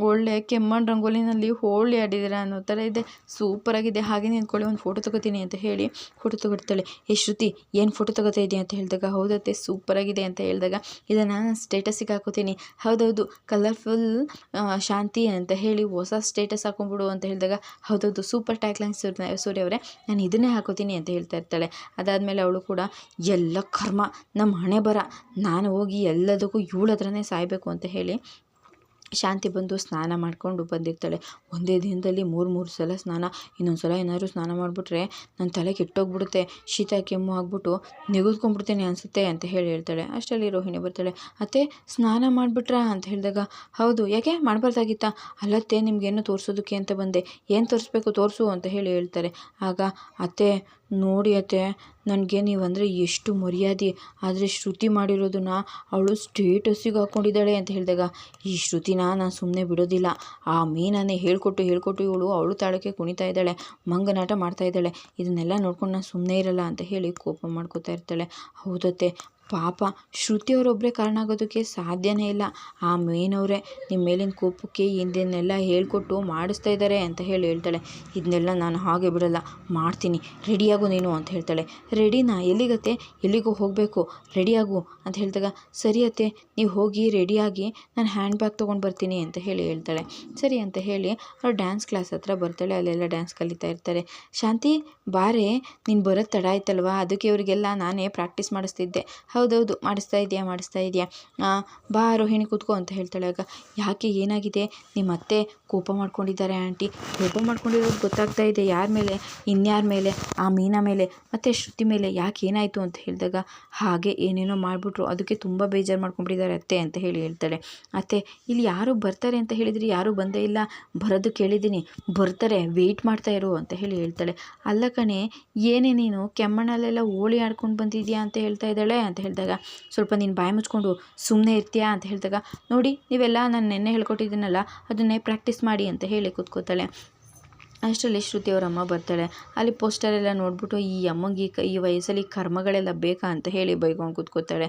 ಒಳ್ಳೆ ಕೆಮ್ಮಣ್ಣು ರಂಗೋಲಿನಲ್ಲಿ ಹೋಳಿ ಆಡಿದ್ದೀರಾ ಅನ್ನೋ ಥರ ಇದೆ. ಸೂಪರಾಗಿದೆ ಹಾಗೆ ನಿಂತ್ಕೊಳ್ಳಿ, ಒಂದು ಫೋಟೋ ತಗೋತೀನಿ ಅಂತ ಹೇಳಿ ಫೋಟೋ ತಗೊಡ್ತಾಳೆ ಏ ಶ್ರುತಿ, ಏನು ಫೋಟೋ ತಗೋತಾ ಇದೆಯಾ? ಅಂತ ಹೇಳಿದಾಗ ಹೌದತ್ತೆ ಸೂಪರಾಗಿದೆ ಅಂತ ಹೇಳಿದಾಗ, ಇದನ್ನು ನಾನು ಸ್ಟೇಟಸಿಗೆ ಹಾಕೋತೀನಿ. ಹೌದೌದು ಕಲರ್ಫುಲ್ ಶಾಂತಿ ಅಂತ ಹೇಳಿ ಹೊಸ ಸ್ಟೇಟಸ್ ಹಾಕೊಂಡ್ಬಿಡು ಅಂತ ಹೇಳಿದಾಗ, ಹೌದೌದು ಸೂಪರ್ ಟ್ಯಾಕ್ಲೈನ್ ಸೂರ್ಯ ಅವರೇ, ನಾನು ಇದನ್ನೇ ಹಾಕೋತೀನಿ ಅಂತ ಹೇಳ್ತಾ ಇರ್ತಾಳೆ. ಅದಾದಮೇಲೆ ಅವಳು ಕೂಡ, ಎಲ್ಲ ಕರ್ಮ ನಮ್ಮ ಹಣೆ ಬರ. ನಾನು ಹೋಗಿ ಎಲ್ಲದಕ್ಕೂ ಇವಳ ಹತ್ರನೇ ಸಾಯಬೇಕು ಅಂತ ಹೇಳಿ ಶಾಂತಿ ಬಂದು ಸ್ನಾನ ಮಾಡಿಕೊಂಡು ಬಂದಿರ್ತಾಳೆ. ಒಂದೇ ದಿನದಲ್ಲಿ ಮೂರು ಮೂರು ಸಲ ಸ್ನಾನ, ಇನ್ನೊಂದು ಸಲ ಏನಾದರೂ ಸ್ನಾನ ಮಾಡಿಬಿಟ್ರೆ ನನ್ನ ತಲೆ ಕೆಟ್ಟೋಗ್ಬಿಡುತ್ತೆ, ಶೀತ, ಕೆಮ್ಮು ಆಗ್ಬಿಟ್ಟು ನೆಗೆದ್ಕೊಂಡ್ಬಿಡ್ತೀನಿ ಅನಿಸುತ್ತೆ ಅಂತ ಹೇಳಿ ಹೇಳ್ತಾಳೆ. ಅಷ್ಟರಲ್ಲಿ ರೋಹಿಣಿ ಬರ್ತಾಳೆ, ಅತ್ತೆ, ಸ್ನಾನ ಮಾಡಿಬಿಟ್ರಾ? ಅಂತ ಹೇಳಿದಾಗ, ಹೌದು. ಯಾಕೆ? ಮಾಡಬಾರ್ದಾಗಿತ್ತಾ? ಅಲ್ಲತ್ತೆ, ನಿಮಗೇನು ತೋರಿಸೋದಕ್ಕೆ ಅಂತ ಬಂದೆ. ಏನು ತೋರಿಸ್ಬೇಕು? ತೋರಿಸು ಅಂತ ಹೇಳಿ ಹೇಳ್ತಾರೆ. ಆಗ, ಅತ್ತೆ, ನೋಡಿ ಅತ್ತೆ ನನಗೆ ನೀವಂದರೆ ಎಷ್ಟು ಮರ್ಯಾದೆ. ಆದರೆ ಶ್ರುತಿ ಮಾಡಿರೋದನ್ನ ಅವಳು ಸ್ಟೇಟಸ್ಸಿಗೆ ಹಾಕ್ಕೊಂಡಿದ್ದಾಳೆ ಅಂತ ಹೇಳಿದಾಗ, ಈ ಶ್ರುತಿನ ನಾನು ಸುಮ್ಮನೆ ಬಿಡೋದಿಲ್ಲ. ಆ ಮೀನನ್ನೇ ಹೇಳ್ಕೊಟ್ಟು ಹೇಳ್ಕೊಟ್ಟು ಇವಳು ಅವಳು ತಾಳಕ್ಕೆ ಕುಣಿತಾ ಇದ್ದಾಳೆ, ಮಂಗನಾಟ ಮಾಡ್ತಾ ಇದ್ದಾಳೆ. ಇದನ್ನೆಲ್ಲ ನೋಡ್ಕೊಂಡು ನಾನು ಸುಮ್ಮನೆ ಇರಲ್ಲ ಅಂತ ಹೇಳಿ ಕೋಪ ಮಾಡ್ಕೋತಾ ಇರ್ತಾಳೆ. ಹೌದತ್ತೆ ಪಾಪ, ಶ್ರುತಿ ಅವರೊಬ್ಬರೇ ಕಾರಣ ಆಗೋದಕ್ಕೆ ಸಾಧ್ಯನೇ ಇಲ್ಲ. ಆ ಮೇನವರೇ ನಿಮ್ಮ ಮೇಲಿನ ಕೋಪಕ್ಕೆ ಇದನ್ನೆಲ್ಲ ಹೇಳಿಕೊಟ್ಟು ಮಾಡಿಸ್ತಾ ಇದ್ದಾರೆ ಅಂತ ಹೇಳಿ ಹೇಳ್ತಾಳೆ. ಇದನ್ನೆಲ್ಲ ನಾನು ಹಾಗೆ ಬಿಡಲ್ಲ, ಮಾಡ್ತೀನಿ, ರೆಡಿಯಾಗು ನೀನು ಅಂತ ಹೇಳ್ತಾಳೆ. ರೆಡಿನಾ ಎಲ್ಲಿಗತ್ತೆ? ಎಲ್ಲಿಗೂ ಹೋಗಬೇಕು. ರೆಡಿಯಾಗು ಅಂತ ಹೇಳಿದಾಗ, ಸರಿ ಅತ್ತೆ, ನೀವು ಹೋಗಿ ರೆಡಿಯಾಗಿ ನಾನು ಹ್ಯಾಂಡ್ ಬ್ಯಾಗ್ ತೊಗೊಂಡು ಬರ್ತೀನಿ ಅಂತ ಹೇಳಿ ಹೇಳ್ತಾಳೆ. ಸರಿ ಅಂತ ಹೇಳಿ ಅವ್ರು ಡ್ಯಾನ್ಸ್ ಕ್ಲಾಸ್ ಹತ್ರ ಬರ್ತಾಳೆ, ಅಲ್ಲೆಲ್ಲ ಡ್ಯಾನ್ಸ್ ಕಲಿತಾ ಇರ್ತಾರೆ. ಶಾಂತಿ, ಬಾರೆ, ನೀನು ಬರೋದು ತಡ ಆಯ್ತಲ್ವಾ? ಅದಕ್ಕೆ ಇವರಿಗೆಲ್ಲ ನಾನೇ ಪ್ರಾಕ್ಟೀಸ್ ಮಾಡಿಸ್ತಿದ್ದೆ. ಹೌದೌದು, ಮಾಡಿಸ್ತಾ ಇದೆಯಾ ಮಾಡಿಸ್ತಾ ಇದೆಯಾ. ಬಾ ರೋಹಿಣಿ ಕೂತ್ಕೋ ಅಂತ ಹೇಳ್ತಾಳೆ. ಆಗ ಯಾಕೆ ಏನಾಗಿದೆ? ನಿಮ್ಮ ಅತ್ತೆ ಕೋಪ ಮಾಡ್ಕೊಂಡಿದ್ದಾರೆ ಆಂಟಿ. ಕೋಪ ಮಾಡ್ಕೊಂಡಿರೋದು ಗೊತ್ತಾಗ್ತಾ ಇದೆ. ಯಾರ ಮೇಲೆ? ಇನ್ಯಾರ ಮೇಲೆ? ಆ ಮೀನಾ ಮೇಲೆ? ಮತ್ತು ಶ್ರುತಿ ಮೇಲೆ? ಯಾಕೆ ಏನಾಯಿತು ಅಂತ ಹೇಳಿದಾಗ, ಹಾಗೆ ಏನೇನೋ ಮಾಡಿಬಿಟ್ರು. ಅದಕ್ಕೆ ತುಂಬ ಬೇಜಾರು ಮಾಡ್ಕೊಂಡ್ಬಿಟ್ಟಿದ್ದಾರೆ ಅತ್ತೆ ಅಂತ ಹೇಳಿ ಹೇಳ್ತಾಳೆ. ಅತ್ತೆ, ಇಲ್ಲಿ ಯಾರು ಬರ್ತಾರೆ ಅಂತ ಹೇಳಿದರೆ? ಯಾರೂ ಬಂದೇ ಇಲ್ಲ. ಬರೋದು ಕೇಳಿದ್ದೀನಿ. ಬರ್ತಾರೆ ವೆಯ್ಟ್ ಮಾಡ್ತಾ ಇರು ಅಂತ ಹೇಳಿ ಹೇಳ್ತಾಳೆ. ಅಲ್ಲ ಕಣೆ, ಏನೇ ನೀನು ಕೆಮ್ಮಣ್ಣಲ್ಲೆಲ್ಲ ಹೋಳಿ ಆಡ್ಕೊಂಡು ಬಂದಿದ್ಯಾ ಅಂತ ಹೇಳ್ತಾ ಇದ್ದಾಳೆ ಅಂತ ಹೇಳಿದಾಗ, ಸ್ವಲ್ಪ ನೀನು ಬಾಯಿ ಮುಚ್ಕೊಂಡು ಸುಮ್ಮನೆ ಇರ್ತೀಯಾ? ಅಂತ ಹೇಳಿದಾಗ, ನೋಡಿ, ನೀವೆಲ್ಲ ನಾನು ನೆನ್ನೆ ಹೇಳ್ಕೊಟ್ಟಿದ್ದೀನಲ್ಲ, ಅದನ್ನೇ ಪ್ರಾಕ್ಟೀಸ್ ಮಾಡಿ ಅಂತ ಹೇಳಿ ಕೂತ್ಕೋತಾಳೆ ಅಷ್ಟರಲ್ಲಿ ಶ್ರುತಿ ಅವ್ರ ಅಮ್ಮ ಬರ್ತಾಳೆ. ಅಲ್ಲಿ ಪೋಸ್ಟರ್ ಎಲ್ಲ ನೋಡ್ಬಿಟ್ಟು, ಈ ಅಮ್ಮಂಗೆ ಈ ವಯಸ್ಸಲ್ಲಿ ಕರ್ಮಗಳೆಲ್ಲ ಬೇಕಾ? ಅಂತ ಹೇಳಿ ಬೈಕೊಂಡು ಕೂತ್ಕೋತಾಳೆ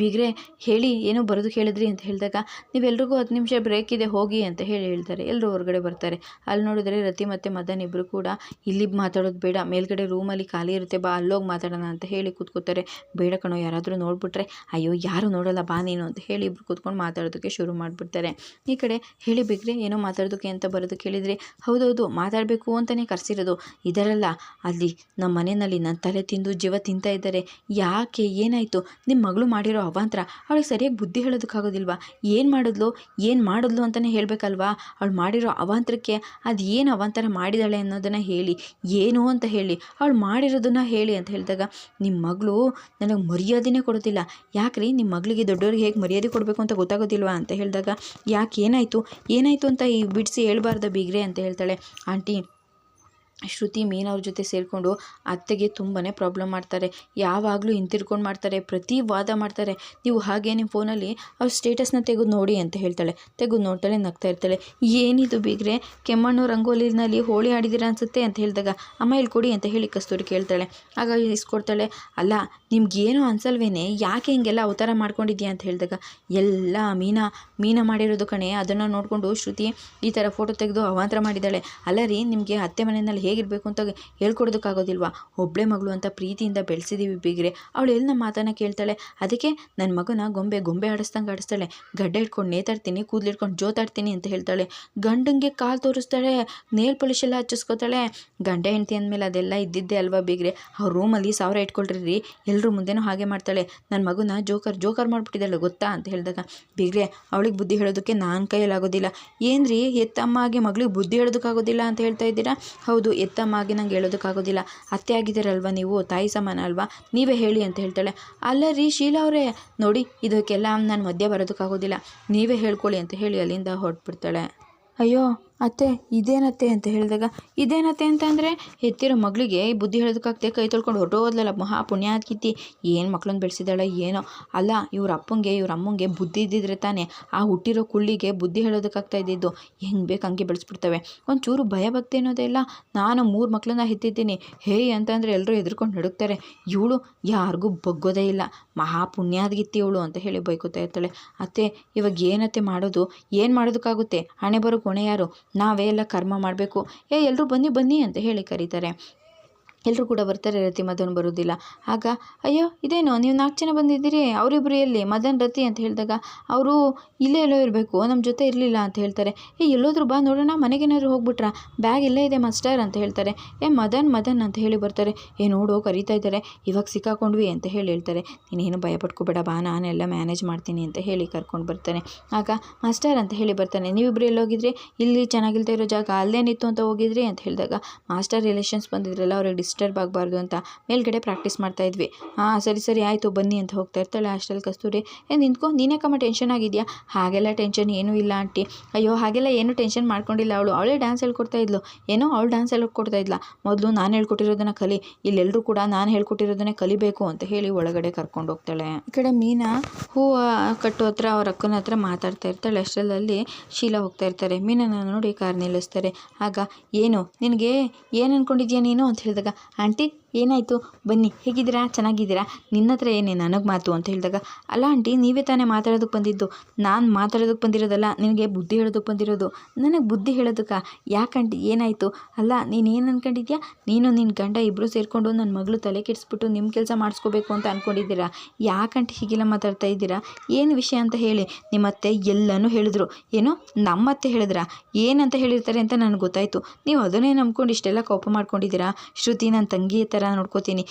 ಬಿಗ್ರೆ, ಹೇಳಿ, ಏನೋ ಬರೋದು ಹೇಳಿದ್ರಿ ಅಂತ ಹೇಳಿದಾಗ ನೀವೆಲ್ರಿಗೂ ಹತ್ತು ನಿಮಿಷ ಬ್ರೇಕ್ ಇದೆ, ಹೋಗಿ ಅಂತ ಹೇಳಿ ಹೇಳ್ತಾರೆ. ಎಲ್ಲರೂ ಹೊರಗಡೆ ಬರ್ತಾರೆ. ಅಲ್ಲಿ ನೋಡಿದ್ರೆ ರತಿ ಮತ್ತು ಮದನ್ ಇಬ್ಬರು ಕೂಡ, ಇಲ್ಲಿ ಮಾತಾಡೋದು ಬೇಡ, ಮೇಲ್ಗಡೆ ರೂಮಲ್ಲಿ ಖಾಲಿ ಇರುತ್ತೆ, ಬಾ, ಅಲ್ಲೋಗಿ ಮಾತಾಡೋಣ ಅಂತ ಹೇಳಿ ಕೂತ್ಕೋತಾರೆ ಬೇಡ ಕಣೋ, ಯಾರಾದರೂ ನೋಡಿಬಿಟ್ರೆ, ಅಯ್ಯೋ, ಯಾರು ನೋಡಲ್ಲ, ಬಾ ನೀನು ಅಂತ ಹೇಳಿ ಇಬ್ರು ಕೂತ್ಕೊಂಡು ಮಾತಾಡೋದಕ್ಕೆ ಶುರು ಮಾಡಿಬಿಡ್ತಾರೆ. ಈ ಕಡೆ, ಹೇಳಿ ಬಿಗ್ರೆ, ಏನೋ ಮಾತಾಡೋದಕ್ಕೆ ಅಂತ ಬರೋದು ಕೇಳಿದರೆ ಹೌದೌದು ಮಾತಾಡಬೇಕು ಅಂತಲೇ ಕರೆಸಿರೋದು. ಇದರಲ್ಲ, ಅಲ್ಲಿ ನಮ್ಮ ಮನೆಯಲ್ಲಿ ನನ್ನ ತಲೆ ತಿಂದು ಜೀವ ತಿಂತ ಇದ್ದಾರೆ. ಯಾಕೆ, ಏನಾಯಿತು? ನಿಮ್ಮ ಮಗಳು ಮಾಡಿರೋ ಅವಾಂತರ. ಅವಳಿಗೆ ಸರಿಯಾಗಿ ಬುದ್ಧಿ ಹೇಳೋದಕ್ಕಾಗೋದಿಲ್ವಾ? ಏನು ಮಾಡಿದ್ಲು? ಏನು ಮಾಡಿದ್ಲು ಅಂತಲೇ ಹೇಳಬೇಕಲ್ವಾ? ಅವಳು ಮಾಡಿರೋ ಅವಾಂತರಕ್ಕೆ ಅದು ಏನು ಅವಾಂತರ ಮಾಡಿದಾಳೆ ಅನ್ನೋದನ್ನು ಹೇಳಿ. ಏನು ಅಂತ ಹೇಳಿ. ಅವಳು ಮಾಡಿರೋದನ್ನು ಹೇಳಿ ಅಂತ ಹೇಳಿದಾಗ ನಿಮ್ಮ ಮಗಳು ನನಗೆ ಮರ್ಯಾದೆನೇ ಕೊಡೋದಿಲ್ಲ. ಯಾಕ್ರಿ? ನಿಮ್ಮ ಮಗಳಿಗೆ ದೊಡ್ಡವ್ರಿಗೆ ಹೇಗೆ ಮರ್ಯಾದೆ ಕೊಡಬೇಕು ಅಂತ ಗೊತ್ತಾಗೋದಿಲ್ವಾ ಅಂತ ಹೇಳಿದಾಗ, ಯಾಕೆ ಏನಾಯಿತು? ಏನಾಯಿತು ಅಂತ ಈ ಬಿಡಿಸಿ ಹೇಳಬಾರ್ದ ಬೀಗ್ರೆ ಅಂತ ಹೇಳ್ತಾಳೆ. ಆಂಟಿ ఏంటి ಶ್ರುತಿ ಮೀನವ್ರ ಜೊತೆ ಸೇರಿಕೊಂಡು ಅತ್ತೆಗೆ ತುಂಬಾ ಪ್ರಾಬ್ಲಮ್ ಮಾಡ್ತಾರೆ. ಯಾವಾಗಲೂ ಹಿಂತಿರ್ಕೊಂಡು ಮಾಡ್ತಾರೆ, ಪ್ರತಿ ವಾದ ಮಾಡ್ತಾರೆ. ನೀವು ಹಾಗೆ ನಿಮ್ಮ ಫೋನಲ್ಲಿ ಅವ್ರ ಸ್ಟೇಟಸ್ನ ತೆಗೆದು ನೋಡಿ ಅಂತ ಹೇಳ್ತಾಳೆ. ತೆಗೆದು ನೋಡ್ತಾಳೆ, ನಗ್ತಾ ಇರ್ತಾಳೆ. ಏನಿದು ಬೀಗ್ರೆ? ಕೆಮ್ಮಣ್ಣು ರಂಗೋಲಿನಲ್ಲಿ ಹೋಳಿ ಆಡಿದಿರ ಅನ್ಸುತ್ತೆ ಅಂತ ಹೇಳಿದಾಗ, ಅಮ್ಮ ಇಲ್ಲಿ ಕೊಡಿ ಅಂತ ಹೇಳಿ ಕಸ್ತೂರಿ ಕೇಳ್ತಾಳೆ. ಆಗ ಇಸ್ಕೊಡ್ತಾಳೆ ಅಲ್ಲ, ನಿಮ್ಗೇನು ಅನ್ಸಲ್ವೇನೆ? ಯಾಕೆ ಹಿಂಗೆಲ್ಲ ಅವತಾರ ಮಾಡ್ಕೊಂಡಿದ್ಯಾ? ಅಂತ ಹೇಳಿದಾಗ, ಎಲ್ಲ ಮೀನಾ ಮೀನಾ ಮಾಡಿರೋದು ಕಣೆ, ಅದನ್ನು ನೋಡಿಕೊಂಡು ಶ್ರುತಿ ಈ ಥರ ಫೋಟೋ ತೆಗೆದು ಅವಾಂತರ ಮಾಡಿದ್ದಾಳೆ. ಅಲ್ಲ ರೀ, ನಿಮಗೆ ಅತ್ತೆ ಮನೆಯಲ್ಲಿ ಹೇಗಿರಬೇಕು ಅಂತ ಹೇಳ್ಕೊಡೋದಕ್ಕಾಗೋದಿಲ್ವಾ? ಒಬ್ಬಳೆ ಮಗಳು ಅಂತ ಪ್ರೀತಿಯಿಂದ ಬೆಳೆಸಿದ್ದೀವಿ ಬೀಗ್ರೆ. ಅವಳು ಎಲ್ಲಿ ನಮ್ಮ ಮಾತನ್ನು ಕೇಳ್ತಾಳೆ. ಅದಕ್ಕೆ ನನ್ನ ಮಗನ ಗೊಂಬೆ ಗೊಂಬೆ ಆಡಿಸ್ದಂಗೆ ಆಡಿಸ್ತಾಳೆ. ಗಡ್ಡೆ ಇಟ್ಕೊಂಡು ನೇತಾಡ್ತೀನಿ ಕೂದಲಿಟ್ಕೊಂಡು ಜೋತಾಡ್ತೀನಿ ಅಂತ ಹೇಳ್ತಾಳೆ. ಗಂಡಂಗೆ ಕಾಲು ತೋರಿಸ್ತಾಳೆ, ನೇಲ್ ಪೊಲಿಷೆಲ್ಲ ಎಲ್ಲ ಹಚ್ಚಿಸ್ಕೋತಾಳೆ. ಗಂಡ ಹೆಂಡತಿ ಅಂದಮೇಲೆ ಅದೆಲ್ಲ ಇದ್ದಿದ್ದೆ ಅಲ್ವಾ ಬೀಗ್ರೆ? ಅವ್ರ ರೂಮಲ್ಲಿ ಸಾವಿರ ಇಟ್ಕೊಳ್ರಿ ಎಲ್ಲರೂ ಮುಂದೆನೂ ಹಾಗೆ ಮಾಡ್ತಾಳೆ. ನನ್ನ ಮಗುನ ಜೋಕರ್ ಜೋಕರ್ ಮಾಡಿಬಿಟ್ಟಿದ್ದಾಳೆ ಗೊತ್ತಾ ಅಂತ ಹೇಳಿದಾಗ, ಬೀಗ್ರೆ, ಅವಳಿಗೆ ಬುದ್ಧಿ ಹೇಳೋದಕ್ಕೆ ನಾನು ಕೈಯಲ್ಲಿ ಏನು ರೀ ಹಾಗೆ ಮಗಳಿಗೆ ಬುದ್ಧಿ ಹೇಳೋದಕ್ಕಾಗೋದಿಲ್ಲ ಅಂತ ಹೇಳ್ತಾ ಇದ್ದೀರಾ? ಹೌದು ಎತ್ತಮ್ಮಾಗಿ ನಂಗೆ ಹೇಳೋದಕ್ಕಾಗೋದಿಲ್ಲ. ಅತ್ತೆ ಆಗಿದ್ದೀರಲ್ವ ನೀವು? ತಾಯಿ ಸಮಾನ ಅಲ್ವಾ? ನೀವೇ ಹೇಳಿ ಅಂತ ಹೇಳ್ತಾಳೆ. ಅಲ್ಲ ರೀ, ಶೀಲಾ ಅವರೇ, ನೋಡಿ, ಇದಕ್ಕೆಲ್ಲ ನಾನು ಮಧ್ಯೆ ಬರೋದಕ್ಕಾಗೋದಿಲ್ಲ. ನೀವೇ ಹೇಳ್ಕೊಳ್ಳಿ ಅಂತ ಹೇಳಿ ಅಲ್ಲಿಂದ ಹೊರಟ್ಬಿಡ್ತಾಳೆ. ಅಯ್ಯೋ ಅತ್ತೆ, ಇದೇನತ್ತೆ ಅಂತ ಹೇಳಿದಾಗ, ಇದೇನತ್ತೆ ಅಂತಂದರೆ, ಹೆತ್ತಿರೋ ಮಗಳಿಗೆ ಬುದ್ಧಿ ಹೇಳೋದಕ್ಕಾಗ್ತೆ ಕೈ ತೊಳ್ಕೊಂಡು ಹೊರಟೋದ್ಲಲ್ಲ, ಮಹಾ ಪುಣ್ಯ ಪುಣ್ಯಾತ್ಕಿತ್ತಿ ಏನು ಮಕ್ಳನ್ನ ಬೆಳೆಸಿದಾಳೆ ಏನೋ. ಅಲ್ಲ, ಇವ್ರ ಅಪ್ಪಂಗೆ, ಇವ್ರ ಅಮ್ಮಂಗೆ ಬುದ್ಧಿ ಇದ್ದಿದ್ರೆ ತಾನೇ ಆ ಹುಟ್ಟಿರೋ ಕುಳ್ಳಿಗೆ ಬುದ್ಧಿ ಹೇಳೋದಕ್ಕಾಗ್ತಾ ಇದ್ದಿದ್ದು. ಹೆಂಗೆ ಬೇಕು ಹಂಗೆ ಬೆಳೆಸ್ಬಿಡ್ತವೆ. ಒಂಚೂರು ಭಯ ಅನ್ನೋದೇ ಇಲ್ಲ. ನಾನು ಮೂರು ಮಕ್ಕಳನ್ನ ಹೆತ್ತಿದ್ದೀನಿ. ಹೇಯ್ ಅಂತಂದರೆ ಎಲ್ಲರೂ ಹೆದರ್ಕೊಂಡು ನಡುಕ್ತಾರೆ ಇವಳು ಯಾರಿಗೂ ಬಗ್ಗೋದೇ ಇಲ್ಲ. ಮಹಾ ಪುಣ್ಯಾದ್ಗಿತ್ತಿ ಇವಳು ಅಂತ ಹೇಳಿ ಬೈಕೋತಾ ಇರ್ತಾಳೆ. ಅತ್ತೆ, ಇವಾಗ ಏನತ್ತೆ ಮಾಡೋದು? ಏನು ಮಾಡೋದಕ್ಕಾಗುತ್ತೆ? ಹಣೆ ಬರೋ ಕೊಣೆ ಯಾರು ನಾವೇ ಎಲ್ಲ ಕರ್ಮ ಮಾಡಬೇಕು. ಏ ಎಲ್ಲರೂ ಬನ್ನಿ ಬನ್ನಿ ಅಂತ ಹೇಳಿ ಕರೀತಾರೆ. ಎಲ್ಲರೂ ಕೂಡ ಬರ್ತಾರೆ ರತಿ, ಮದನ್ ಬರೋದಿಲ್ಲ. ಆಗ, ಅಯ್ಯೋ, ಇದೇನು? ನೀವು ನಾಲ್ಕು ಜನ ಬಂದಿದ್ದೀರಿ? ಅವರಿಬ್ಬರು ಎಲ್ಲಿ? ಮದನ್, ರತಿ ಅಂತ ಹೇಳಿದಾಗ, ಅವರು ಇಲ್ಲೇ ಎಲ್ಲೋ ಇರಬೇಕು ನಮ್ಮ ಜೊತೆ ಇರಲಿಲ್ಲ ಅಂತ ಹೇಳ್ತಾರೆ. ಏ, ಎಲ್ಲೋದ್ರು ಬಾ ನೋಡೋಣ ಮನೆಗೇನಾದ್ರು ಹೋಗ್ಬಿಟ್ರಾ? ಬ್ಯಾಗ್ ಇಲ್ಲೇ ಇದೆ ಮಾಸ್ಟರ್ ಅಂತ ಹೇಳ್ತಾರೆ. ಏ, ಮದನ್ ಮದನ್ ಅಂತ ಹೇಳಿ ಬರ್ತಾರೆ. ಏ, ನೋಡು, ಕರೀತಾ ಇದ್ದಾರೆ. ಇವಾಗ ಸಿಕ್ಕಾಕೊಂಡ್ವಿ ಅಂತ ಹೇಳಿ ಹೇಳ್ತಾರೆ. ನೀನೇನು ಭಯ ಪಡ್ಕೋಬೇಡ ಬಾ ನಾನೆಲ್ಲ ಮ್ಯಾನೇಜ್ ಮಾಡ್ತೀನಿ ಅಂತ ಹೇಳಿ ಕರ್ಕೊಂಡು ಬರ್ತಾನೆ. ಆಗ, ಮಾಸ್ಟರ್ ಅಂತ ಹೇಳಿ ಬರ್ತಾನೆ. ನೀವಿಬ್ಬರು ಎಲ್ಲೋಗಿದ್ರಿ ಇಲ್ಲಿ ಚೆನ್ನಾಗಿಲ್ದೇ ಇರೋ ಜಾಗ, ಅಲ್ಲೇನಿತ್ತು ಅಂತ ಹೋಗಿದ್ರಿ? ಅಂತ ಹೇಳಿದಾಗ, ಮಾಸ್ಟರ್ ರಿಲೇಷನ್ಸ್ ಬಂದಿದ್ರಲ್ಲ, ಅವ್ರಿಗೆ ಡಿಸ್ಟರ್ಬ್ ಆಗಬಾರ್ದು ಅಂತ ಮೇಲ್ಗಡೆ ಪ್ರಾಕ್ಟೀಸ್ ಮಾಡ್ತಾ ಇದ್ವಿ. ಹಾಂ, ಸರಿ ಸರಿ, ಆಯಿತು, ಬನ್ನಿ ಅಂತ ಹೋಗ್ತಾ ಇರ್ತಾಳೆ ಅಷ್ಟರಲ್ಲಿ ಕಸ್ತೂರಿ. ಏ, ನಿಂತ್ಕೊ ನೀನೇಕಮ್ಮ ಟೆನ್ಷನ್ ಆಗಿದೆಯಾ? ಹಾಗೆಲ್ಲ ಟೆನ್ಷನ್ ಏನೂ ಇಲ್ಲ ಆಂಟಿ. ಅಯ್ಯೋ, ಹಾಗೆಲ್ಲ ಏನು ಟೆನ್ಷನ್ ಮಾಡ್ಕೊಂಡಿಲ್ಲ ಅವಳು. ಅವಳೇ ಡ್ಯಾನ್ಸ್ ಹೇಳ್ಕೊಡ್ತಾ ಇದ್ಲು. ಏನೋ ಅವಳು ಡ್ಯಾನ್ಸ್ ಹೇಳ್ಕೊಡ್ತಾ ಇದ್ಲ. ಮೊದಲು ನಾನು ಹೇಳ್ಕೊಟ್ಟಿರೋದನ್ನ ಕಲಿ. ಇಲ್ಲೆಲ್ಲರೂ ಕೂಡ ನಾನು ಹೇಳ್ಕೊಟ್ಟಿರೋದನ್ನೇ ಕಲಿಬೇಕು ಅಂತ ಹೇಳಿ ಒಳಗಡೆ ಕರ್ಕೊಂಡು ಹೋಗ್ತಾಳೆ. ಈ ಕಡೆ ಮೀನಾ ಹೂವು ಕಟ್ಟೋ ಹತ್ರ, ಅವ್ರ ಅಕ್ಕನ ಹತ್ರ ಮಾತಾಡ್ತಾ ಇರ್ತಾಳೆ. ಅಷ್ಟರಲ್ಲಿ ಶೀಲಾ ಹೋಗ್ತಾ ಇರ್ತಾರೆ. ಮೀನನ್ನು ನೋಡಿ ಕಾರ್ ನಿಲ್ಲಿಸ್ತಾರೆ. ಆಗ, ಏನು? ನಿನಗೆ ಏನು ಅಂದ್ಕೊಂಡಿದ್ಯಾ ನೀನು? ಅಂತ ಹೇಳಿದಾಗ ಆಂಟಿ ಏನಾಯಿತು? ಬನ್ನಿ, ಹೇಗಿದ್ದೀರಾ? ಚೆನ್ನಾಗಿದ್ದೀರಾ? ನಿನ್ನ ಹತ್ರ ಏನೇ ನನಗೆ ಮಾತು ಅಂತ ಹೇಳಿದಾಗ, ಅಲ್ಲ ಆಂಟಿ, ನೀವೇ ತಾನೇ ಮಾತಾಡೋದಕ್ಕೆ ಬಂದಿದ್ದು. ನಾನು ಮಾತಾಡೋದಕ್ಕೆ ಬಂದಿರೋದಲ್ಲ, ನಿನಗೆ ಬುದ್ಧಿ ಹೇಳೋದಕ್ಕೆ ಬಂದಿರೋದು. ನನಗೆ ಬುದ್ಧಿ ಹೇಳೋದಕ್ಕೆ? ಯಾಕಂಟಿ ಏನಾಯಿತು? ಅಲ್ಲ, ನೀನು ಏನು ಅಂದ್ಕೊಂಡಿದ್ಯಾ ನೀನು ನಿನ್ನ ಗಂಡ ಇಬ್ಬರು ಸೇರಿಕೊಂಡು ನನ್ನ ಮಗಳು ತಲೆ ಕೆಡಿಸ್ಬಿಟ್ಟು ನಿಮ್ಮ ಕೆಲಸ ಮಾಡಿಸ್ಕೋಬೇಕು ಅಂತ ಅಂದ್ಕೊಂಡಿದ್ದೀರಾ ಯಾಕಂಟಿ ಹೀಗೆಲ್ಲ ಮಾತಾಡ್ತಾ ಇದ್ದೀರಾ? ಏನು ವಿಷಯ ಅಂತ ಹೇಳಿ ನಿಮ್ಮ ಅತ್ತೆ ಎಲ್ಲನೂ ಹೇಳಿದ್ರು. ಏನು ನಮ್ಮ ಅತ್ತೆ ಹೇಳಿದ್ರಾ ಏನಂತ ಹೇಳಿರ್ತಾರೆ ಅಂತ ನನಗೆ ಗೊತ್ತಾಯಿತು. ನೀವು ಅದನ್ನೇ ನಂಬ್ಕೊಂಡು ಇಷ್ಟೆಲ್ಲ ಕೋಪ ಮಾಡ್ಕೊಂಡಿದ್ದೀರಾ? ಶ್ರುತಿ ನನ್ನ ತಂಗಿ ಥರ ಥರ ನೋಡ್ಕೋತೀನಿ.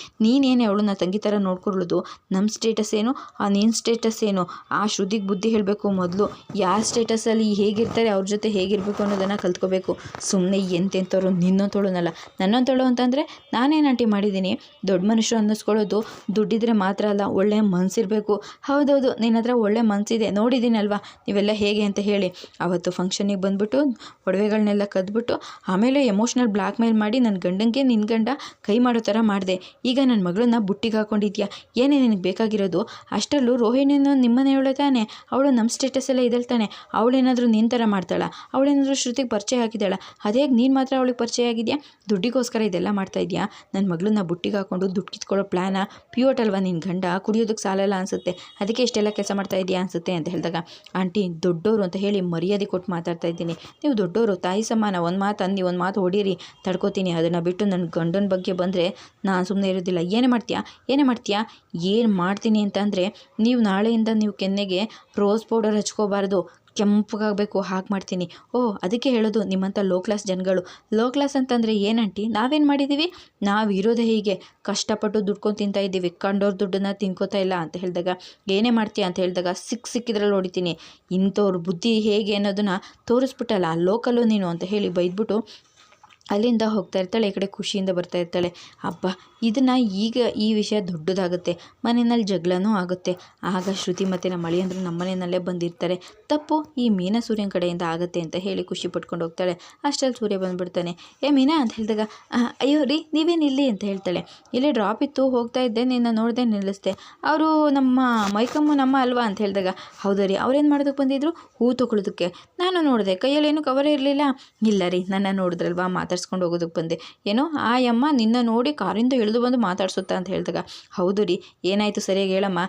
ಅವಳು ನನ್ನ ತಂಗಿ ಥರ ನೋಡ್ಕೊಳ್ಳೋದು ನಮ್ಮ ಸ್ಟೇಟಸ್ ಏನು? ಆ ನಿನ್ನ ಸ್ಟೇಟಸ್ ಏನು? ಆ ಶ್ರುತಿಗೆ ಬುದ್ಧಿ ಹೇಳಬೇಕು ಮೊದಲು. ಯಾರ ಸ್ಟೇಟಸಲ್ಲಿ ಹೇಗಿರ್ತಾರೆ, ಅವ್ರ ಜೊತೆ ಹೇಗಿರಬೇಕು ಅನ್ನೋದನ್ನು ಕಲ್ತ್ಕೋಬೇಕು. ಸುಮ್ಮನೆ ಎಂತೆಂಥವ್ರು ನಿನ್ನಂತೋಳನಲ್ಲ ನನ್ನಂತೋಳು ಅಂತಂದರೆ ನಾನೇನು ಆಂಟಿ ಮಾಡಿದ್ದೀನಿ? ದೊಡ್ಡ ಮನುಷ್ಯರು ಅನ್ನಿಸ್ಕೊಳ್ಳೋದು. ದುಡ್ಡಿದ್ರೆ ಮಾತ್ರ ಅಲ್ಲ ಒಳ್ಳೆಯ ಮನಸ್ಸಿರಬೇಕು ಹೌದೌದು ನಿನ್ನ ಹತ್ರ ಒಳ್ಳೆ ಮನಸ್ಸಿದೆ ನೋಡಿದ್ದೀನಲ್ವಾ? ನೀವೆಲ್ಲ ಹೇಗೆ ಅಂತ ಹೇಳಿ. ಅವತ್ತು ಫಂಕ್ಷನಿಗೆ ಬಂದುಬಿಟ್ಟು ಒಡವೆಗಳನ್ನೆಲ್ಲ ಕದ್ಬಿಟ್ಟು, ಆಮೇಲೆ ಎಮೋಷ್ನಲ್ ಬ್ಲ್ಯಾಕ್ ಮೇಲ್ ಮಾಡಿ ನನ್ನ ಗಂಡಂಗೆ ನಿನ್ನ ಗಂಡ ಕೈ ಮಾಡೋ ಥರ ಮಾಡಿದೆ, ಈಗ ನನ್ನ ಮಗಳನ್ನ ಬುಟ್ಟಿಗೆ ಹಾಕೊಂಡಿದ್ಯಾ? ಏನೇ ನಿನಗೆ ಬೇಕಾಗಿರೋದು? ಅಷ್ಟರಲ್ಲೂ ರೋಹಿಣಿನೂ ನಿಮ್ಮನೆಯವಳೆ ತಾನೆ. ಅವಳು ನಮ್ಮ ಸ್ಟೇಟಸ್ ಎಲ್ಲ ಇದೇಳ್ತಾನೆ ಅವಳೇನಾದರೂ ನಿನ್ನ ಥರ ಮಾಡ್ತಾಳ? ಅವಳೇನಾದರೂ ಶ್ರುತಿಗೆ ಪರಿಚಯ ಹಾಕಿದ್ದಾಳ ಅದೇ ನೀನು ಮಾತ್ರ ಅವಳಿಗೆ ಪರಿಚಯ ಆಗಿದೆಯಾ? ದುಡ್ಡಿಗೋಸ್ಕರ ಇದೆಲ್ಲ ಮಾಡ್ತಾ ಇದೆಯಾ? ನನ್ನ ಮಗಳನ್ನ ಬುಟ್ಟಿಗೆ ಹಾಕೊಂಡು ದುಡ್ಡು ಕಿತ್ಕೊಳ್ಳೋ ಪ್ಲ್ಯಾನ ಪ್ಯೂಟ್ ಅಲ್ವಾ ನಿನ್ನ ಗಂಡ? ಕುಡಿಯೋದಕ್ಕೆ ಸಾಲಲ್ಲ ಅನಿಸುತ್ತೆ. ಅದಕ್ಕೆ ಇಷ್ಟೆಲ್ಲ ಕೆಲಸ ಮಾಡ್ತಾ ಇದೆಯಾ ಅನಿಸುತ್ತೆ ಅಂತ ಹೇಳಿದಾಗ, ಆಂಟಿ ದೊಡ್ಡವರು ಅಂತ ಹೇಳಿ ಮರ್ಯಾದೆ ಕೊಟ್ಟು ಮಾತಾಡ್ತಾ ಇದ್ದೀನಿ. ನೀವು ದೊಡ್ಡವರು ತಾಯಿ ಸಮಾನ, ಒಂದು ಮಾತು ಅಂದು, ಒಂದು ಮಾತು ಹೊಡೀರಿ. ತಡ್ಕೋತೀನಿ. ಅದನ್ನು ಬಿಟ್ಟು ನನ್ನ ಗಂಡನ ಬಗ್ಗೆ ಬಂದರೆ ನಾನು ಸುಮ್ಮನೆ ಇರೋದಿಲ್ಲ. ಏನೇ ಮಾಡ್ತೀಯಾ? ಏನೇ ಮಾಡ್ತೀಯಾ? ಏನು ಮಾಡ್ತೀನಿ ಅಂತಂದರೆ, ನೀವು ನಾಳೆಯಿಂದ ನೀವು ಕೆನ್ನೆಗೆ ರೋಸ್ ಪೌಡರ್ ಹಚ್ಕೋಬಾರ್ದು. ಕೆಂಪಗಾಗಬೇಕು, ಹಾಕಿ ಮಾಡ್ತೀನಿ. ಓ, ಅದಕ್ಕೆ ಹೇಳೋದು ನಿಮ್ಮಂಥ ಲೋ ಕ್ಲಾಸ್ ಜನಗಳು. ಲೋ ಕ್ಲಾಸ್ ಅಂತಂದರೆ ಏನಂಟಿ ನಾವೇನು ಮಾಡಿದ್ದೀವಿ ನಾವು ಇರೋದೇ ಹೀಗೆ. ಕಷ್ಟಪಟ್ಟು ದುಡ್ಕೊಂಡು ತಿಂತಾ ಇದ್ದೀವಿ. ಕಂಡೋರ್ ದುಡ್ಡನ್ನ ತಿನ್ಕೋತಾ ಇಲ್ಲ ಅಂತ ಹೇಳಿದಾಗ, ಏನೇ ಮಾಡ್ತೀಯ ಅಂತ ಹೇಳಿದಾಗ ಸಿಕ್ ಸಿಕ್ಕಿದ್ರಲ್ಲಿ ಹೊಡಿತೀನಿ ಇಂಥವ್ರ ಬುದ್ಧಿ ಹೇಗೆ ಅನ್ನೋದನ್ನು ತೋರಿಸ್ಬಿಟ್ಟಲ್ಲ ಲೋಕಲ್ಲು ನೀನು ಅಂತ ಹೇಳಿ ಬೈದ್ಬಿಟ್ಟು ಅಲ್ಲಿಂದ ಹೋಗ್ತಾ ಇರ್ತಾಳೆ, ಈ ಕಡೆ ಖುಷಿಯಿಂದ ಬರ್ತಾ ಇರ್ತಾಳೆ. ಅಬ್ಬ, ಇದನ್ನು ಈಗ ಈ ವಿಷಯ ದೊಡ್ಡದಾಗುತ್ತೆ. ಮನೆಯಲ್ಲಿ ಜಗಳನೂ ಆಗುತ್ತೆ. ಆಗ ಶ್ರುತಿ ಮತ್ತು ನಮ್ಮ ಅಳಿಯಂದ್ರು ನಮ್ಮ ಮನೆಯಲ್ಲೇ ಬಂದಿರ್ತಾರೆ. ತಪ್ಪು, ಈ ಮೀನಾ ಸೂರ್ಯನ ಕಡೆಯಿಂದ ಆಗುತ್ತೆ ಅಂತ ಹೇಳಿ ಖುಷಿ ಪಟ್ಕೊಂಡು ಹೋಗ್ತಾಳೆ. ಅಷ್ಟರಲ್ಲಿ ಸೂರ್ಯ ಬಂದುಬಿಡ್ತಾನೆ. ಏ ಮೀನಾ, ಅಂತ ಹೇಳಿದಾಗ ಅಯ್ಯೋ ರೀ, ನೀವೇನು ಇಲ್ಲಿ? ಅಂತ ಹೇಳ್ತಾಳೆ. ಇಲ್ಲಿ ಡ್ರಾಪ್ ಇತ್ತು, ಹೋಗ್ತಾ ಇದ್ದೆ, ನಿನ್ನ ನೋಡಿದೆ ನಿಲ್ಲಿಸ್ದೆ. ಅವರು ನಮ್ಮ ಮೈಕಮ್ಮು ನಮ್ಮ ಅಲ್ವಾ? ಅಂತ ಹೇಳಿದಾಗ, ಹೌದಾ ರೀ, ಅವ್ರೇನು ಮಾಡೋದಕ್ಕೆ ಬಂದಿದ್ರು? ಹೂ ತೊಗೊಳೋದಕ್ಕೆ. ನಾನು ನೋಡಿದೆ ಕೈಯಲ್ಲಿ ಏನು ಕವರ್ ಇರಲಿಲ್ಲ? ಇಲ್ಲ ರೀ, ನನ್ನ ನೋಡಿದ್ರಲ್ವಾ? ಮಾತಾಡ್ಸ್ಕೊಂಡು ಹೋಗೋದಕ್ಕೆ ಬಂದೆ. ಏನೋ ಆ ಅಮ್ಮ, ನಿನ್ನ ನೋಡಿ ಕಾರಿಂದ ಇಳಿದು ಬಂದು ಮಾತಾಡ್ಸುತ್ತಾ? ಅಂತ ಹೇಳಿದಾಗ, ಹೌದು ರೀ, ಏನಾಯಿತು ಸರಿಯಾಗಿ ಹೇಳಮ್ಮ?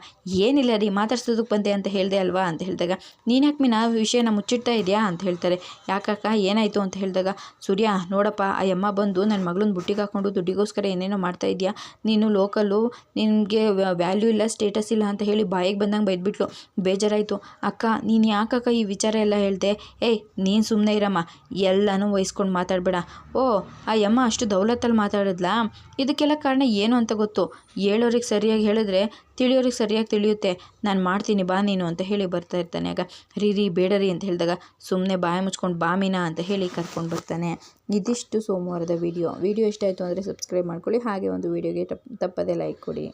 ಏನಿಲ್ಲ ರೀ, ಮಾತಾಡ್ಸೋದಕ್ಕೆ ಬಂದೆ ಅಂತ ಹೇಳಿದೆ ಅಲ್ವಾ? ಅಂತ ಹೇಳಿದಾಗ, ನೀನು ಯಾಕೆ ಮೀನಾ ವಿಷಯನ ಮುಚ್ಚಿಡ್ತಾ ಇದೆಯಾ? ಅಂತ ಹೇಳ್ತಾರೆ. ಯಾಕಕ್ಕ, ಏನಾಯಿತು? ಅಂತ ಹೇಳಿದಾಗ, ಸೂರ್ಯ, ನೋಡಪ್ಪ ಆ ಅಮ್ಮ ಬಂದು ನನ್ನ ಮಗಳನ್ನ ಬುಟ್ಟಿಗೆ ಹಾಕ್ಕೊಂಡು ದುಡ್ಡಿಗೋಸ್ಕರ ಏನೇನೋ ಮಾಡ್ತಾ ಇದೆಯಾ? ನೀನು ಲೋಕಲ್ಲು, ನಿನಗೆ ವ್ಯಾಲ್ಯೂ ಇಲ್ಲ, ಸ್ಟೇಟಸ್ ಇಲ್ಲ ಅಂತ ಹೇಳಿ ಬಾಯಿಗೆ ಬಂದಂಗೆ ಬೈದ್ಬಿಟ್ಲು. ಬೇಜಾರಾಯಿತು. ಅಕ್ಕ, ನೀನು ಯಾಕಕ್ಕ ಈ ವಿಚಾರ ಎಲ್ಲ ಹೇಳ್ದೆ? ಏಯ್, ನೀನು ಸುಮ್ಮನೆ ಇರಮ್ಮ. ಎಲ್ಲನೂ ವಹಿಸ್ಕೊಂಡು ಮಾತಾಡಬೇಡ. ಓ, ಆ ಯಮ್ಮ ಅಷ್ಟು ದೌಲತ್ತಲ್ಲಿ ಮಾತಾಡಿದ್ಲಾ? ಇದಕ್ಕೆಲ್ಲ ಕಾರಣ ಏನು ಅಂತ ಗೊತ್ತು? ಹೇಳೋರಿಗೆ ಸರಿಯಾಗಿ ಹೇಳಿದ್ರೆ ತಿಳಿಯೋರಿಗೆ ಸರಿಯಾಗಿ ತಿಳಿಯುತ್ತೆ. ನಾನು ಮಾಡ್ತೀನಿ, ಬಾ ನೀನು ಅಂತ ಹೇಳಿ ಬರ್ತಾ ಇರ್ತಾನೆ. ಆಗ, ರೀ ರೀ, ಬೇಡರಿ ಅಂತ ಹೇಳಿದಾಗ ಸುಮ್ಮನೆ ಬಾಯಿ ಮುಚ್ಕೊಂಡು ಬಾ ಅಂತ ಹೇಳಿ ಕರ್ಕೊಂಡು ಬರ್ತಾನೆ. ಇದಿಷ್ಟು ಸೋಮವಾರದ ವಿಡಿಯೋ. ವಿಡಿಯೋ ಇಷ್ಟ ಆಯಿತು ಅಂದರೆ ಸಬ್ಸ್ಕ್ರೈಬ್ ಮಾಡ್ಕೊಳ್ಳಿ. ಹಾಗೆ ಒಂದು ವಿಡಿಯೋಗೆ ತಪ್ಪದೇ ಲೈಕ್ ಕೊಡಿ.